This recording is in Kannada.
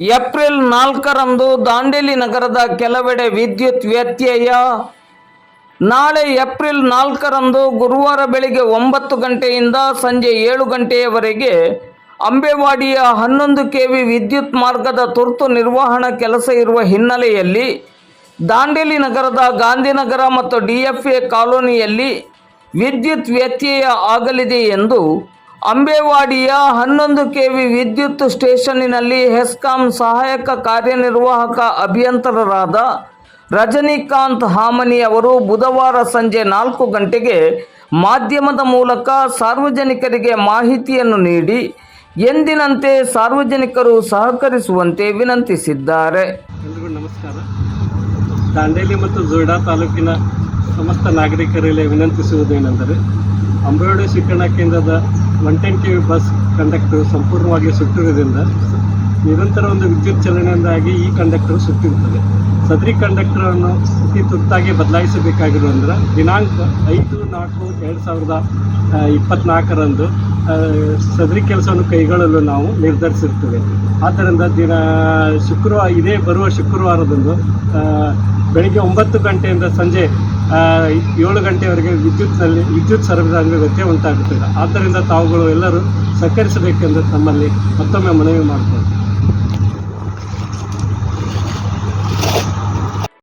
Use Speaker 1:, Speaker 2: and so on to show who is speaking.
Speaker 1: ಏಪ್ರಿಲ್ ನಾಲ್ಕರಂದು ದಾಂಡೇಲಿ ನಗರದ ಕೆಲವೆಡೆ ವಿದ್ಯುತ್ ವ್ಯತ್ಯಯ. ನಾಳೆ ಏಪ್ರಿಲ್ ನಾಲ್ಕರಂದು ಗುರುವಾರ ಬೆಳಿಗ್ಗೆ ಒಂಬತ್ತು ಗಂಟೆಯಿಂದ ಸಂಜೆ ಏಳು ಗಂಟೆಯವರೆಗೆ ಅಂಬೆವಾಡಿಯ ಹನ್ನೊಂದು ಕೆವಿ ವಿದ್ಯುತ್ ಮಾರ್ಗದ ತುರ್ತು ನಿರ್ವಹಣಾ ಕೆಲಸ ಇರುವ ಹಿನ್ನೆಲೆಯಲ್ಲಿ ದಾಂಡೇಲಿ ನಗರದ ಗಾಂಧಿನಗರ ಮತ್ತು ಡಿಎಫ್ಎ ಕಾಲೋನಿಯಲ್ಲಿ ವಿದ್ಯುತ್ ವ್ಯತ್ಯಯ ಆಗಲಿದೆ ಎಂದು ಅಂಬೇವಾಡಿಯ ಹನ್ನೊಂದು ಕೆವಿ ವಿದ್ಯುತ್ ಸ್ಟೇಷನ್ನಿನಲ್ಲಿ ಹೆಸ್ಕಾಂ ಸಹಾಯಕ ಕಾರ್ಯನಿರ್ವಾಹಕ ಅಭಿಯಂತರರಾದ ರಜನಿಕಾಂತ್ ಹಾಮನಿ ಅವರು ಬುಧವಾರ ಸಂಜೆ ನಾಲ್ಕು ಗಂಟೆಗೆ ಮಾಧ್ಯಮದ ಮೂಲಕ ಸಾರ್ವಜನಿಕರಿಗೆ ಮಾಹಿತಿಯನ್ನು ನೀಡಿ ಎಂದಿನಂತೆ ಸಾರ್ವಜನಿಕರು ಸಹಕರಿಸುವಂತೆ ವಿನಂತಿಸಿದ್ದಾರೆ.
Speaker 2: ನಮಸ್ಕಾರ. ದಾಂಡೇಲಿ ಮತ್ತು ತಾಲೂಕಿನ ಸಮಸ್ತ ನಾಗರಿಕರಲ್ಲಿ ವಿನಂತಿಸುವುದೇನೆಂದರೆ ಅಂಬೇವಾಡಿ ಶಿಕ್ಷಣ ಕೇಂದ್ರದ one ten K bus conductor ಸಂಪೂರ್ಣವಾಗಿ ಸುಟ್ಟಿರೋದ್ರಿಂದ ನಿರಂತರ ಒಂದು ವಿದ್ಯುತ್ ಚಲನೆಯಿಂದಾಗಿ ಈ ಕಂಡಕ್ಟರ್ ಸುಟ್ಟಿರುತ್ತದೆ. ಸದರಿ ಕಂಡಕ್ಟರನ್ನು ಅತಿ ತುರ್ತಾಗಿ ಬದಲಾಯಿಸಬೇಕಾಗಿರುವುದರಿಂದ ದಿನಾಂಕ ಐದು, ನಾಲ್ಕು, ಎರಡು ಸಾವಿರದ ಇಪ್ಪತ್ನಾಲ್ಕರಂದು ಸದರಿ ಕೆಲಸವನ್ನು ಕೈಗೊಳ್ಳಲು ನಾವು ನಿರ್ಧರಿಸಿರ್ತೇವೆ ಆದ್ದರಿಂದ ದಿನ, ಶುಕ್ರವಾರ, ಇದೇ ಬರುವ ಶುಕ್ರವಾರದಂದು ಬೆಳಿಗ್ಗೆ ಒಂಬತ್ತು ಗಂಟೆಯಿಂದ ಸಂಜೆ ಏಳು ಗಂಟೆವರೆಗೆ ವಿದ್ಯುತ್ನಲ್ಲಿ, ವಿದ್ಯುತ್ ಸರಬರಾಜಿಗೆ ವ್ಯತ್ಯಯ ಉಂಟಾಗುತ್ತದೆ. ಆದ್ದರಿಂದ ತಾವುಗಳು ಎಲ್ಲರೂ ಸಹಕರಿಸಬೇಕೆಂದು ತಮ್ಮಲ್ಲಿ ಮತ್ತೊಮ್ಮೆ ಮನವಿ ಮಾಡ್ತೇವೆ.